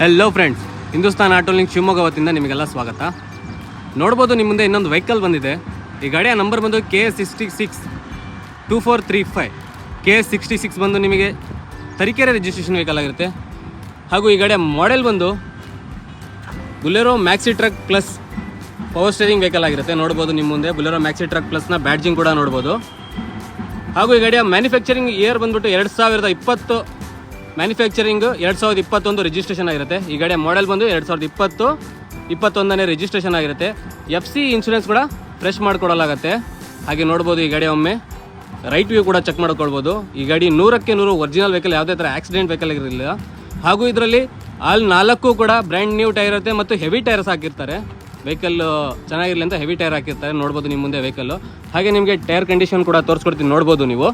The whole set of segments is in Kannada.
Hello friends Hindustan auto link Shivamogga ವತಿಯಿಂದ ನಿಮಗೆಲ್ಲ ಸ್ವಾಗತ. ನೋಡ್ಬೋದು ನಿಮ್ಮ ಮುಂದೆ ಇನ್ನೊಂದು ವೆಹಿಕಲ್ ಬಂದಿದೆ. ಈ ಗಾಡಿಯ ನಂಬರ್ ಬಂದು K S sixty six two four three five K S sixty six ಬಂದು ನಿಮಗೆ ತರೀಕೆರೆ ರಿಜಿಸ್ಟ್ರೇಷನ್ ವೆಹಿಕಲ್ ಆಗಿರುತ್ತೆ. ಹಾಗೂ ಈ ಗಾಡಿಯ ಮಾಡೆಲ್ ಬಂದು Bolero maxi truck plus power steering vehicle ಆಗಿರುತ್ತೆ. ನೋಡ್ಬೋದು ನಿಮ್ಮ ಮುಂದೆ ಬುಲೆರೋ ಮ್ಯಾಕ್ಸಿ ಟ್ರಕ್ ಪ್ಲಸ್ನ ಬ್ಯಾಡ್ಜಿಂಗ್ ಕೂಡ ನೋಡ್ಬೋದು. ಹಾಗೂ ಈ ಗಾಡಿಯ ಮ್ಯಾನುಫ್ಯಾಕ್ಚರಿಂಗ್ ಇಯರ್ ಬಂದ್ಬಿಟ್ಟು ಎರಡು ಸಾವಿರದ ಇಪ್ಪತ್ತು ಮ್ಯಾನುಫ್ಯಾಕ್ಚರಿಂಗ್ ಎರಡು ಸಾವಿರದ ಇಪ್ಪತ್ತೊಂದು ರಿಜಿಸ್ಟ್ರೇಷನ್ ಆಗಿರುತ್ತೆ. ಈ ಗಾಡಿಯ ಮಾಡೆಲ್ ಬಂದು ಎರಡು ಸಾವಿರದ ಇಪ್ಪತ್ತು, ಇಪ್ಪತ್ತೊಂದನೇ ರಿಜಿಸ್ಟ್ರೇಷನ್ ಆಗಿರುತ್ತೆ. ಎಫ್ ಸಿ ಇನ್ಶೂರೆನ್ಸ್ ಕೂಡ ಫ್ರೆಶ್ ಮಾಡಿಕೊಡಲಾಗತ್ತೆ. ಹಾಗೆ ನೋಡ್ಬೋದು ಈ ಗಾಡಿ ಒಮ್ಮೆ. ರೈಟ್ ವ್ಯೂ ಕೂಡ ಚೆಕ್ ಮಾಡ್ಕೊಳ್ಬೋದು. ಈ ಗಾಡಿ ನೂರಕ್ಕೆ ನೂರು ಒರಿಜಿನಲ್ ವೆಹಿಕಲ್ ಯಾವುದೇ ಥರ ಆಕ್ಸಿಡೆಂಟ್ ವೆಹಿಕಲ್ ಇರಲಿಲ್ಲ. ಹಾಗೂ ಇದರಲ್ಲಿ ಆಲ್ ನಾಲ್ಕು ಕೂಡ ಬ್ರ್ಯಾಂಡ್ ನ್ಯೂ ಟೈರ್ ಇರುತ್ತೆ ಮತ್ತು ಹೆವಿ ಟೈರ್ಸ್ ಹಾಕಿರ್ತಾರೆ. ವೆಹಿಕಲ್ ಚೆನ್ನಾಗಿರಲಿ ಅಂತ ಹೆವಿ ಟೈರ್ ಹಾಕಿರ್ತಾರೆ. ನೋಡ್ಬೋದು ನಿಮ್ಮ ಮುಂದೆ ವೆಹಿಕಲ್ಲು ಹಾಗೆ ನಿಮಗೆ ಟೈರ್ ಕಂಡೀಷನ್ ಕೂಡ ತೋರಿಸ್ಕೊಡ್ತೀನಿ. ನೋಡ್ಬೋದು ನೀವು.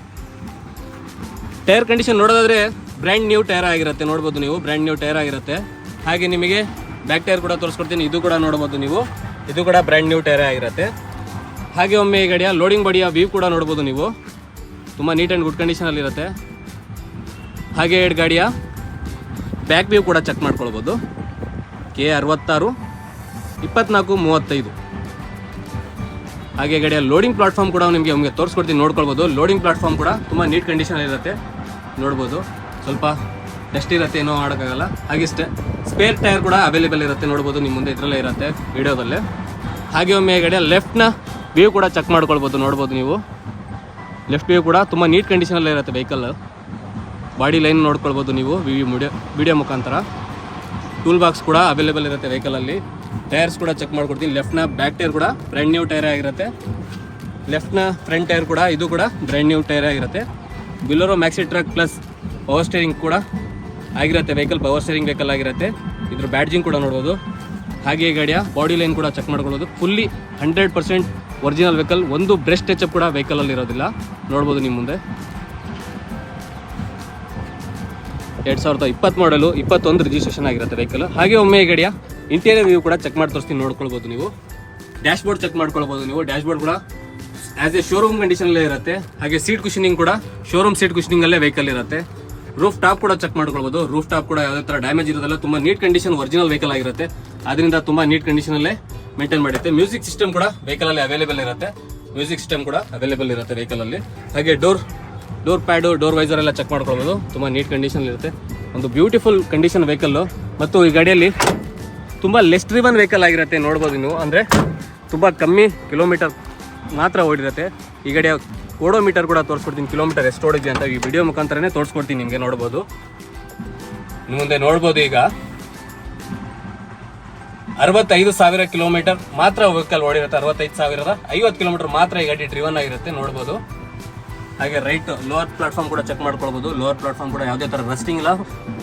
ಟೈರ್ ಕಂಡೀಷನ್ ನೋಡೋದಾದ್ರೆ ಬ್ರ್ಯಾಂಡ್ ನ್ಯೂ ಟೈರ್ ಆಗಿರುತ್ತೆ, ನೋಡ್ಬೋದು ನೀವು, ಬ್ರ್ಯಾಂಡ್ ನ್ಯೂ ಟೈರ್ ಆಗಿರುತ್ತೆ. ಹಾಗೆ ನಿಮಗೆ ಬ್ಯಾಕ್ ಟೈರ್ ಕೂಡ ತೋರಿಸ್ಕೊಡ್ತೀನಿ, ಇದು ಕೂಡ ನೋಡ್ಬೋದು ನೀವು. ಇದು ಕೂಡ ಬ್ರ್ಯಾಂಡ್ ನ್ಯೂ ಟೈರ್ ಆಗಿರುತ್ತೆ. ಹಾಗೆ ಒಮ್ಮೆ ಈ ಗಾಡಿಯ ಲೋಡಿಂಗ್ ಬಾಡಿಯ ವ್ಯೂ ಕೂಡ ನೋಡ್ಬೋದು ನೀವು. ತುಂಬ ನೀಟ್ ಆ್ಯಂಡ್ ಗುಡ್ ಕಂಡೀಷನಲ್ಲಿರುತ್ತೆ ಹಾಗೆ ಎರಡು ಗಾಡಿಯ ಬ್ಯಾಕ್ ವ್ಯೂ ಕೂಡ ಚೆಕ್ ಮಾಡ್ಕೊಳ್ಬೋದು. ಕೆ ಅರವತ್ತಾರು, ಇಪ್ಪತ್ನಾಲ್ಕು, ಮೂವತ್ತೈದು. ಹಾಗೆ ಗಾಡಿಯ ಲೋಡಿಂಗ್ ಪ್ಲಾಟ್ಫಾರ್ಮ್ ಕೂಡ ನಿಮಗೆ ಒಮ್ಮೆ ತೋರಿಸ್ಕೊಡ್ತೀನಿ, ನೋಡ್ಕೊಳ್ಬೋದು. ಲೋಡಿಂಗ್ ಪ್ಲಾಟ್ಫಾರ್ಮ್ ಕೂಡ ತುಂಬ ನೀಟ್ ಕಂಡೀಷನ್ ಇರುತ್ತೆ, ನೋಡ್ಬೋದು. ಸ್ವಲ್ಪ ಡಸ್ಟ್ ಇರುತ್ತೆ ಏನೋ ಮಾಡೋಕ್ಕಾಗಲ್ಲ ಹಾಗಿಷ್ಟೇ ಸ್ಪೇರ್ ಟೈರ್ ಕೂಡ ಅವೈಲೇಬಲ್ ಇರುತ್ತೆ, ನೋಡ್ಬೋದು ನಿಮ್ಮ ಮುಂದೆ ಇದರಲ್ಲೇ ಇರುತ್ತೆ ವಿಡಿಯೋದಲ್ಲೇ ಹಾಗೆ ಒಮ್ಮೆ ಕಡೆ ಲೆಫ್ಟ್ನ ವ್ಯೂ ಕೂಡ ಚೆಕ್ ಮಾಡ್ಕೊಳ್ಬೋದು, ನೋಡ್ಬೋದು ನೀವು. ಲೆಫ್ಟ್ ವ್ಯೂ ಕೂಡ ತುಂಬ ನೀಟ್ ಕಂಡೀಷನಲ್ಲೇ ಇರುತ್ತೆ ವೆಹಿಕಲ್ ಬಾಡಿ ಲೈನ್ ನೋಡ್ಕೊಳ್ಬೋದು ನೀವು ವಿಡಿಯೋ ವಿಡಿಯೋ ಮುಖಾಂತರ. ಟೂಲ್ ಬಾಕ್ಸ್ ಕೂಡ ಅವೈಲೇಬಲ್ ಇರುತ್ತೆ ವೆಹಿಕಲಲ್ಲಿ ಟೈರ್ಸ್ ಕೂಡ ಚೆಕ್ ಮಾಡ್ಕೊಡ್ತೀನಿ. ಲೆಫ್ಟ್ನ ಬ್ಯಾಕ್ ಟೈರ್ ಕೂಡ ಬ್ರ್ಯಾಂಡ್ ನ್ಯೂ ಟೈರ್ ಆಗಿರುತ್ತೆ. ಲೆಫ್ಟ್ನ ಫ್ರಂಟ್ ಟೈರ್ ಕೂಡ, ಇದು ಕೂಡ ಬ್ರ್ಯಾಂಡ್ ನ್ಯೂ ಟೈರ್ ಆಗಿರುತ್ತೆ. Bolero maxi truck plus power steering ಕೂಡ ಆಗಿರುತ್ತೆ. ವೆಹಿಕಲ್ ಪವರ್ ಸ್ಟೇರಿಂಗ್ ವೆಹಿಕಲ್ ಆಗಿರುತ್ತೆ. ಇದ್ರ ಬ್ಯಾಡ್ಜಿಂಗ್ ಕೂಡ ನೋಡ್ಬೋದು. ಹಾಗೆ ಗಾಡಿಯ ಬಾಡಿ ಲೈನ್ ಕೂಡ ಚೆಕ್ ಮಾಡ್ಕೊಳ್ಬೋದು fully hundred percent original vehicle ಒಂದು ಬ್ರೆಸ್ಟ್ ಟಚಪ್ ಕೂಡ ವೆಹಿಕಲಲ್ಲಿ ಇರೋದಿಲ್ಲ. ನೋಡ್ಬೋದು ನಿಮ್ಮ ಮುಂದೆ. ಎರಡು ಸಾವಿರದ ಇಪ್ಪತ್ತು ಮಾಡಲು ಇಪ್ಪತ್ತೊಂದು ರಿಜಿಸ್ಟ್ರೇಷನ್ ಆಗಿರುತ್ತೆ ವೆಹಿಕಲ್ ಹಾಗೆ ಒಮ್ಮೆ ಗಾಡಿಯ ಇಂಟೀರಿಯರ್ ವ್ಯೂ ಕೂಡ ಚೆಕ್ ಮಾಡಿ ತೋರಿಸ್ತೀನಿ ನೋಡ್ಕೊಳ್ಬೋದು ನೀವು. ಡ್ಯಾಶ್ ಬೋರ್ಡ್ ಚೆಕ್ ಮಾಡ್ಕೊಳ್ಬೋದು ನೀವು. ಡ್ಯಾಶ್ ಬೋರ್ಡ್ ಕೂಡ ಆಸ್ ಎ ಶೋರೂಮ್ ಕಂಡೀಷನಲ್ಲೇ ಇರುತ್ತೆ. ಹಾಗೆ ಸೀಟ್ ಕುಷನಿಂಗ್ ಕೂಡ ಶೋರೂಮ್ ಸೀಟ್ ಕುಷನಿಂಗಲ್ಲೇ ವೆಹಿಕಲ್ ಇರುತ್ತೆ. ರೂಫ್ ಟಾಪ್ ಕೂಡ ಚೆಕ್ ಮಾಡ್ಕೊಳ್ಬೋದು. ರೂಫ್ ಟಾಪ್ ಕೂಡ ಯಾವುದೇ ಥರ ಡ್ಯಾಮೇಜ್ ಇರೋದಲ್ಲ, ತುಂಬ ನೀಟ್ ಕಂಡೀಷನ್ ಒರಿಜಿನಲ್ ವೆಹಿಕಲ್ ಆಗಿರುತ್ತೆ. ಅದರಿಂದ ತುಂಬ ನೀಟ್ ಕಂಡೀಷನಲ್ಲೇ ಮೇಂಟೈನ್ ಮಾಡಿರುತ್ತೆ. ಮ್ಯೂಸಿಕ್ ಸಿಸ್ಟಮ್ ಕೂಡ ವೆಹಿಕಲಲ್ಲಿ ಅವೈಲೇಬಲ್ ಇರುತ್ತೆ. ಮ್ಯೂಸಿಕ್ ಸಿಸ್ಟಮ್ ಕೂಡ ಅವೈಲೇಬಲ್ ಇರುತ್ತೆ ವೆಹಿಕಲಲ್ಲಿ ಹಾಗೆ door door pad door visor ಎಲ್ಲ ಚೆಕ್ ಮಾಡ್ಕೊಳ್ಬೋದು. ತುಂಬ ನೀಟ್ ಕಂಡೀಷನ್ ಇರುತ್ತೆ. ಒಂದು ಬ್ಯೂಟಿಫುಲ್ ಕಂಡೀಷನ್ ವೆಹಿಕಲ್ಲು ಮತ್ತು ಈ ಗಾಡಿಯಲ್ಲಿ ತುಂಬ ಲೆಸ್ ಡ್ರಿವನ್ ವೆಹಿಕಲ್ ಆಗಿರುತ್ತೆ, ನೋಡ್ಬೋದು ನೀವು. ಅಂದರೆ ತುಂಬ ಕಮ್ಮಿ ಕಿಲೋಮೀಟರ್ ಮಾತ್ರ ಓಡಿರುತ್ತೆ. ಈ ಗಾಡಿಯ ಓಡೋಮೀಟರ್ ಕೂಡ ತೋರಿಸ್ಕೊಡ್ತೀನಿ, ಕಿಲೋಮೀಟರ್ ಎಷ್ಟು ಓಡಿದೆ ಅಂತ ಈ ವಿಡಿಯೋ ಮುಖಾಂತರನೇ ತೋರಿಸ್ಕೊಡ್ತೀನಿ ನಿಮಗೆ ನೋಡ್ಬೋದು. ಮುಂದೆ ನೋಡ್ಬೋದು ಈಗ. ಅರವತ್ತೈದು ಸಾವಿರ ಕಿಲೋಮೀಟರ್ ಮಾತ್ರ ವೆಹಿಕಲ್ ಓಡಿರುತ್ತೆ, ಅರವತ್ತೈದು ಸಾವಿರದ ಐವತ್ತು ಕಿಲೋಮೀಟರ್ ಮಾತ್ರ ಈ ಗಾಡಿ ಡ್ರಿವನ್ ಆಗಿರುತ್ತೆ, ನೋಡ್ಬೋದು. ಹಾಗೆ ರೈಟ್ ಲೋವರ್ ಪ್ಲಾಟ್ಫಾರ್ಮ್ ಕೂಡ ಚೆಕ್ ಮಾಡ್ಕೊಳ್ಬೋದು. ಲೋವರ್ ಪ್ಲಾಟ್ಫಾರ್ಮ್ ಕೂಡ ಯಾವುದೇ ಥರ ರಸ್ಟಿಂಗ್ ಇಲ್ಲ.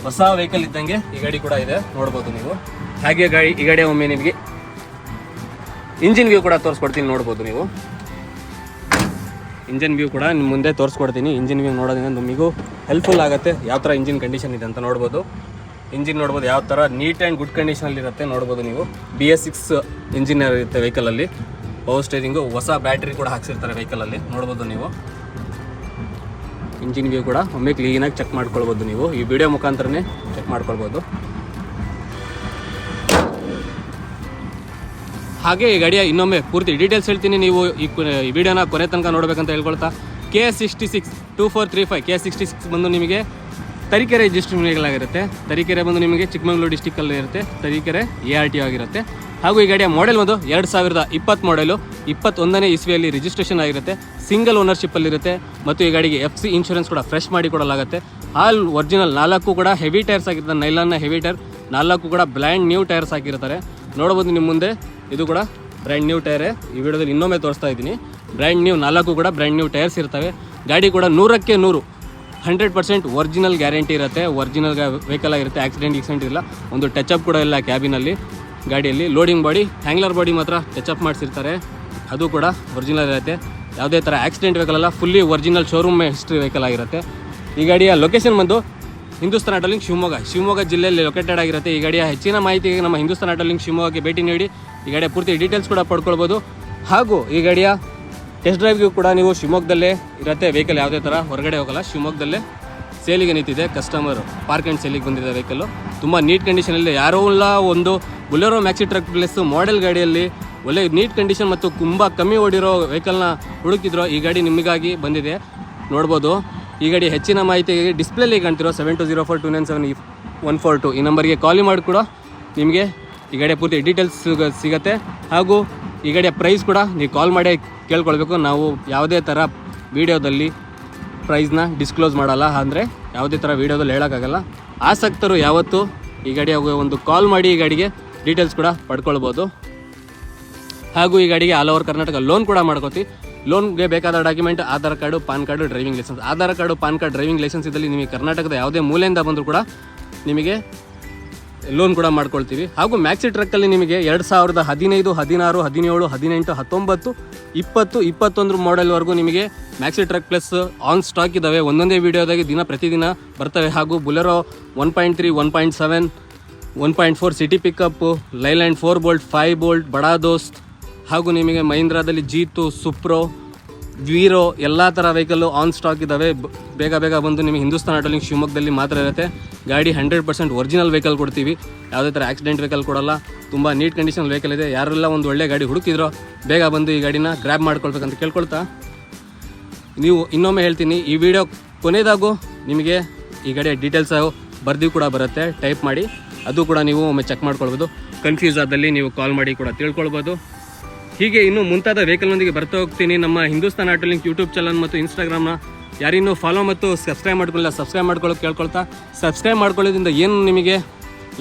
ಹೊಸ ವೆಹಿಕಲ್ ಇದ್ದಂಗೆ ಈ ಗಾಡಿ ಕೂಡ ಇದೆ, ನೋಡ್ಬೋದು ನೀವು. ಹಾಗೆ ಗಾಡಿ, ಈ ಗಾಡಿ ಒಮ್ಮೆ ನಿಮಗೆ ಇಂಜಿನ್ ಕೂಡ ತೋರಿಸ್ಕೊಡ್ತೀನಿ, ನೋಡ್ಬೋದು ನೀವು. ಇಂಜಿನ್ ವ್ಯೂ ಕೂಡ ನಿಮ್ಮ ಮುಂದೆ ತೋರಿಸ್ಕೊಡ್ತೀನಿ. ಇಂಜಿನ್ ವ್ಯೂ ನೋಡೋದ್ರಿಂದ ನಿಮಗೂ ಹೆಲ್ಪ್ಫುಲ್ ಆಗುತ್ತೆ. ಯಾವ ಥರ ಇಂಜಿನ್ ಕಂಡೀಷನ್ ಇದೆ ಅಂತ ನೋಡ್ಬೋದು. ಇಂಜಿನ್ ನೋಡ್ಬೋದು ಯಾವ ಥರ ನೀಟ್ ಆ್ಯಂಡ್ ಗುಡ್ ಕಂಡೀಷನಲ್ಲಿ ಇರುತ್ತೆ ನೋಡ್ಬೋದು ನೀವು. ಬಿ ಎಸ್ ಸಿಕ್ಸ್ ಇಂಜಿನ್ ಇರುತ್ತೆ ವೆಹಿಕಲಲ್ಲಿ ಪವರ್ ಸ್ಟೇರಿಂಗು ಹೊಸ ಬ್ಯಾಟ್ರಿ ಕೂಡ ಹಾಕ್ಸಿರ್ತಾರೆ ವೆಹಿಕಲಲ್ಲಿ ನೋಡ್ಬೋದು ನೀವು. ಇಂಜಿನ್ ವ್ಯೂ ಕೂಡ ಒಮ್ಮೆ ಕ್ಲೀನಾಗಿ ಚೆಕ್ ಮಾಡ್ಕೊಳ್ಬೋದು ನೀವು. ಈ ವಿಡಿಯೋ ಮುಖಾಂತರನೇ ಚೆಕ್ ಮಾಡ್ಕೊಳ್ಬೋದು. ಹಾಗೆ ಈ ಗಾಡಿಯ ಇನ್ನೊಮ್ಮೆ ಪೂರ್ತಿ ಡೀಟೇಲ್ಸ್ ಹೇಳ್ತೀನಿ. ನೀವು ಈ ವಿಡಿಯೋನ ಕೊನೆ ತನಕ ನೋಡಬೇಕಂತ ಹೇಳ್ಕೊಳ್ತಾ. K sixty six two four three five K sixty six ಬಂದು ನಿಮಗೆ ತರೀಕೆರೆ ರಿಜಿಸ್ಟ್ರೇಷನ್ ಆಗಿರುತ್ತೆ ತರೀಕೆರೆ ಬಂದು ನಿಮಗೆ ಚಿಕ್ಕಮಗಳೂರು ಡಿಸ್ಟಿಕಲ್ಲಿ ಇರುತ್ತೆ. ತರೀಕೆರೆ ಎ ಆರ್ ಟಿ ಆಗಿರುತ್ತೆ. ಹಾಗೂ ಈ ಗಾಡಿಯ ಮಾಡೆಲ್ ಬಂದು ಎರಡು ಸಾವಿರದ ಇಪ್ಪತ್ತು ಮಾಡೆಲು ಇಪ್ಪತ್ತೊಂದನೇ ಇಸ್ವಿಯಲ್ಲಿ ರಿಜಿಸ್ಟ್ರೇಷನ್ ಆಗಿರುತ್ತೆ. ಸಿಂಗಲ್ ಓನರ್ಶಿಪ್ಪಲ್ಲಿರುತ್ತೆ ಮತ್ತು ಈ ಗಾಡಿಗೆ ಎಫ್ ಸಿ ಇನ್ಶೂರೆನ್ಸ್ ಕೂಡ ಫ್ರೆಶ್ ಮಾಡಿ ಕೊಡಲಾಗುತ್ತೆ. ಆಲ್ ಒರಿಜಿನಲ್ ನಾಲ್ಕು ಕೂಡ ಹೆವಿ ಟೈರ್ಸ್ ಆಗಿರ್ತದೆ. ನೈಲಾನ್ನ ಹೆವಿ ಟೈರ್ ನಾಲ್ಕು ಕೂಡ ಬ್ಲ್ಯಾಂಡ್ ನ್ಯೂ ಟೈರ್ಸ್ ಆಗಿರ್ತಾರೆ. ನೋಡ್ಬೋದು ನಿಮ್ಮ ಮುಂದೆ. ಇದು ಕೂಡ ಬ್ರ್ಯಾಂಡ್ ನ್ಯೂ ಟೈರೇ ಈ ವಿಡಿಯೋದಲ್ಲಿ ಇನ್ನೊಮ್ಮೆ ತೋರಿಸ್ತಾ ಇದ್ದೀನಿ. ಬ್ರ್ಯಾಂಡ್ ನ್ಯೂ ನಾಲ್ಕು ಕೂಡ ಬ್ರ್ಯಾಂಡ್ ನ್ಯೂ ಟೈರ್ಸ್ ಇರ್ತವೆ. ಗಾಡಿ ಕೂಡ ನೂರಕ್ಕೆ ನೂರು. ಹಂಡ್ರೆಡ್ ಪರ್ಸೆಂಟ್ ಒರಿಜಿನಲ್ ಗ್ಯಾರಂಟಿ ಇರುತ್ತೆ. ಒರಿಜಿನಲ್ ವೆಹಿಕಲ್ ಆಗಿರುತ್ತೆ. ಆಕ್ಸಿಡೆಂಟ್ ಗಿಕ್ಸಿಡೆಂಟ್ ಇಲ್ಲ. ಒಂದು ಅಪ್ ಕೂಡ ಇಲ್ಲ ಕ್ಯಾಬಿನಲ್ಲಿ ಗಾಡಿಯಲ್ಲಿ. ಲೋಡಿಂಗ್ ಬಾಡಿ ಹ್ಯಾಂಗ್ಲರ್ ಬಾಡಿ ಮಾತ್ರ ಟಚಪ್ ಮಾಡಿಸಿರ್ತಾರೆ. ಅದು ಕೂಡ ಒರಿಜಿನಲ್ ಇರುತ್ತೆ. ಯಾವುದೇ ಥರ ಆಕ್ಸಿಡೆಂಟ್ ವೆಹಿಕಲ್ ಅಲ್ಲ fully original showroom history vehicle ಆಗಿರುತ್ತೆ. ಈ ಗಾಡಿಯ ಲೊಕೇಶನ್ ಬಂದು ಹಿಂದೂಸ್ತಾನ್ ಆಟೋಲಿಂಗ್ ಶಿವಮೊಗ್ಗ. ಶಿವಮೊಗ್ಗ ಜಿಲ್ಲೆಯಲ್ಲಿ ಲೊಕೇಟೆಡ್ ಆಗಿರುತ್ತೆ. ಈ ಗಡಿಯ ಹೆಚ್ಚಿನ ಮಾಹಿತಿಗೆ ನಮ್ಮ ಹಿಂದೂಸ್ತಾನ್ ಆಟೋಲಿಂಗ್ ಶಿವಮೊಗ್ಗಕ್ಕೆ ಭೇಟಿ ನೀಡಿ, ಈ ಗಾಡಿಯ ಪೂರ್ತಿ ಡೀಟೇಲ್ಸ್ ಕೂಡ ಪಡ್ಕೊಳ್ಬೋದು. ಹಾಗೂ ಈ ಗಾಡಿಯ ಟೆಸ್ಟ್ ಡ್ರೈವ್ಗೂ ಕೂಡ ನೀವು ಶಿವಮೊಗ್ಗದಲ್ಲೇ ಇರುತ್ತೆ. ವೆಹಿಕಲ್ ಯಾವುದೇ ಥರ ಹೊರಗಡೆ ಹೋಗಲ್ಲ. ಶಿವಮೊಗ್ಗದಲ್ಲೇ ಸೇಲಿಗೆ ನಿಂತಿದೆ. ಕಸ್ಟಮರ್ ಪಾರ್ಕ್ ಆ್ಯಂಡ್ ಸೇಲಿಗೆ ಬಂದಿದೆ ವೆಹಿಕಲ್ಲು ತುಂಬ ನೀಟ್ ಕಂಡೀಷನಲ್ಲಿ ಯಾರೋ ಇಲ್ಲ. ಒಂದು Bolero maxi truck plus model ಗಾಡಿಯಲ್ಲಿ ಒಳ್ಳೆ ನೀಟ್ ಕಂಡೀಷನ್ ಮತ್ತು ತುಂಬ ಕಮ್ಮಿ ಓಡಿರೋ ವೆಹಿಕಲ್ನ ಹುಡುಕಿದ್ರು ಈ ಗಾಡಿ ನಿಮಗಾಗಿ ಬಂದಿದೆ. ನೋಡ್ಬೋದು. ಈ ಗಾಡಿ ಹೆಚ್ಚಿನ ಮಾಹಿತಿಗೆ ಡಿಸ್ಪ್ಲೇಲಿ ಕಾಣ್ತಿರೋ seven two zero four two nine seven one four two ಈ ನಂಬರ್ಗೆ ಕಾಲ್ ಮಾಡಿ ಕೂಡ ನಿಮಗೆ ಈ ಗಾಡಿಯ ಪೂರ್ತಿ ಡೀಟೇಲ್ಸ್ ಸಿಗುತ್ತೆ. ಹಾಗೂ ಈ ಗಾಡಿಯ ಪ್ರೈಸ್ ಕೂಡ ನೀವು ಕಾಲ್ ಮಾಡಿ ಕೇಳ್ಕೊಳ್ಬೇಕು. ನಾವು ಯಾವುದೇ ಥರ ವೀಡಿಯೋದಲ್ಲಿ ಪ್ರೈಸ್ನ ಡಿಸ್ಕ್ಲೋಸ್ ಮಾಡಲ್ಲ. ಅಂದರೆ ಯಾವುದೇ ಥರ ವೀಡಿಯೋದಲ್ಲಿ ಹೇಳೋಕ್ಕಾಗಲ್ಲ. ಆಸಕ್ತರು ಯಾವತ್ತೂ ಈ ಗಾಡಿಯ ಒಂದು ಕಾಲ್ ಮಾಡಿ ಈ ಗಾಡಿಗೆ ಡೀಟೇಲ್ಸ್ ಕೂಡ ಪಡ್ಕೊಳ್ಬೋದು. ಹಾಗೂ ಈ ಗಾಡಿಗೆ ಆಲ್ ಓವರ್ ಕರ್ನಾಟಕ ಲೋನ್ ಕೂಡ ಮಾಡ್ಕೋತಿ. ಲೋನ್ಗೆ ಬೇಕಾದ document, Aadhaar card, PAN card, driving licence. Aadhaar card, PAN card, driving licence ಇದರಲ್ಲಿ ನಿಮಗೆ ಕರ್ನಾಟಕದ ಯಾವುದೇ ಮೂಲೆಯಿಂದ ಬಂದರೂ ಕೂಡ ನಿಮಗೆ ಲೋನ್ ಕೂಡ ಮಾಡ್ಕೊಳ್ತೀವಿ. ಹಾಗೂ ಮ್ಯಾಕ್ಸಿ ಟ್ರಕ್ಕಲ್ಲಿ ನಿಮಗೆ ಎರಡು ಸಾವಿರದ ಹದಿನೈದು, ಹದಿನಾರು, ಹದಿನೇಳು, ಹದಿನೆಂಟು, ಹತ್ತೊಂಬತ್ತು, ಇಪ್ಪತ್ತು, ಇಪ್ಪತ್ತೊಂದು ಮಾಡೆಲ್ವರೆಗೂ ನಿಮಗೆ maxi truck plus on stock ಇದ್ದಾವೆ ಒಂದೊಂದೇ ವೀಡಿಯೋದಾಗಿ ದಿನ ಪ್ರತಿದಿನ ಬರ್ತವೆ. ಹಾಗೂ Bolero one point three one point seven one point four city pickup Leyland four bolt five bolt Bada Dost ಹಾಗೂ ನಿಮಗೆ ಮಹೀಂದ್ರಾದಲ್ಲಿ ಜೀತು, ಸುಪ್ರೋ, ವೀರೋ ಎಲ್ಲ ಥರ ವೆಹಿಕಲ್ಲು ಆನ್ ಸ್ಟಾಕ್ ಇದ್ದಾವೆ ಬೇಗ ಬೇಗ ಬಂದು ನಿಮಗೆ ಹಿಂದೂಸ್ತಾನ್ ಆಟೋಲಿಂಗ್ ಶಿವಮೊಗ್ಗದಲ್ಲಿ ಮಾತ್ರ ಇರುತ್ತೆ. ಗಾಡಿ ಹಂಡ್ರೆಡ್ ಪರ್ಸೆಂಟ್ ಒರಿಜಿನಲ್ ವೆಹಿಕಲ್ ಕೊಡ್ತೀವಿ. ಯಾವುದೇ ಥರ ಆಕ್ಸಿಡೆಂಟ್ ವೆಹಿಕಲ್ ಕೊಡಲ್ಲ. ತುಂಬ ನೀಟ್ ಕಂಡೀಷನ್ ವೆಹಿಕಲ್ ಇದೆ. ಯಾರೆಲ್ಲ ಒಂದು ಒಳ್ಳೆ ಗಾಡಿ ಹುಡುಕಿದ್ರೋ, ಬೇಗ ಬಂದು ಈ ಗಾಡಿನ ಗ್ರ್ಯಾಬ್ ಮಾಡ್ಕೊಳ್ಬೇಕಂತ ಕೇಳ್ಕೊಳ್ತಾ. ನೀವು ಇನ್ನೊಮ್ಮೆ ಹೇಳ್ತೀನಿ, ಈ ವಿಡಿಯೋ ಕೊನೆಯದಾಗೂ ನಿಮಗೆ ಈ ಗಾಡಿಯ ಡೀಟೇಲ್ಸ್ ಬರ್ದು ಕೂಡ ಬರುತ್ತೆ. ಟೈಪ್ ಮಾಡಿ. ಅದು ಕೂಡ ನೀವು ಒಮ್ಮೆ ಚೆಕ್ ಮಾಡ್ಕೊಳ್ಬೋದು. ಕನ್ಫ್ಯೂಸ್ ಆದಲ್ಲಿ ನೀವು ಕಾಲ್ ಮಾಡಿ ಕೂಡ ತಿಳ್ಕೊಳ್ಬೋದು. ಹೀಗೆ ಇನ್ನು ಮುಂತಾದ ವೆಹಿಕಲ್ನೊಂದಿಗೆ ಬರ್ತಾ ಹೋಗ್ತೀನಿ. ನಮ್ಮ Hindustan auto link YouTube channel ಮತ್ತು ಇನ್ಸ್ಟಾಗ್ರಾಮ್ನ ಯಾರಿನ್ನೂ ಫಾಲೋ ಮತ್ತು ಸಬ್ಸ್ಕ್ರೈಬ್ ಮಾಡ್ಕೊಳ್ಳಿಲ್ಲ ಸಬ್ಸ್ಕ್ರೈಬ್ ಮಾಡ್ಕೊಳ್ಳೋಕೆ ಕೇಳ್ಕೊಳ್ತಾ. ಸಬ್ಸ್ಕ್ರೈಬ್ ಮಾಡ್ಕೊಳ್ಳೋದ್ರಿಂದ ಏನು ನಿಮಗೆ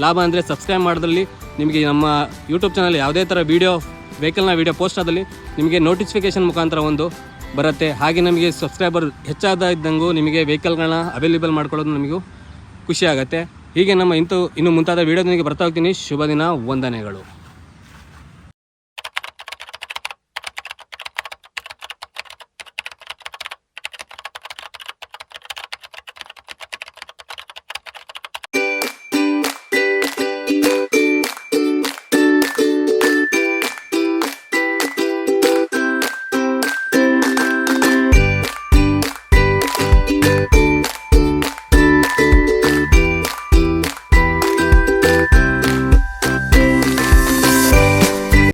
ಲಾಭ ಅಂದರೆ ಸಬ್ಸ್ಕ್ರೈಬ್ ಮಾಡೋದ್ರಲ್ಲಿ ನಿಮಗೆ ನಮ್ಮ ಯೂಟ್ಯೂಬ್ ಚಾನಲ್ ಯಾವುದೇ ಥರ ವೀಡಿಯೋ ವೆಹಿಕಲ್ನ ವೀಡಿಯೋ ಪೋಸ್ಟ್ ಆದಲ್ಲಿ ನಿಮಗೆ ನೋಟಿಫಿಕೇಶನ್ ಮುಖಾಂತರ ಒಂದು ಬರುತ್ತೆ. ಹಾಗೆ ನಮಗೆ ಸಬ್ಸ್ಕ್ರೈಬರ್ ಹೆಚ್ಚಾದ ಇದ್ದಂಗೂ ನಿಮಗೆ ವೆಹಿಕಲ್ಗಳನ್ನ ಅವೈಲೇಬಲ್ ಮಾಡ್ಕೊಳ್ಳೋದು ನಮಗೂ ಖುಷಿ ಆಗುತ್ತೆ. ಹೀಗೆ ನಮ್ಮ ಇಂಥ ಇನ್ನು ಮುಂತಾದ ವೀಡಿಯೋದೊಂದಿಗೆ ಬರ್ತಾ ಹೋಗ್ತೀನಿ. ಶುಭ ದಿನ ವಂದನೆಗಳು.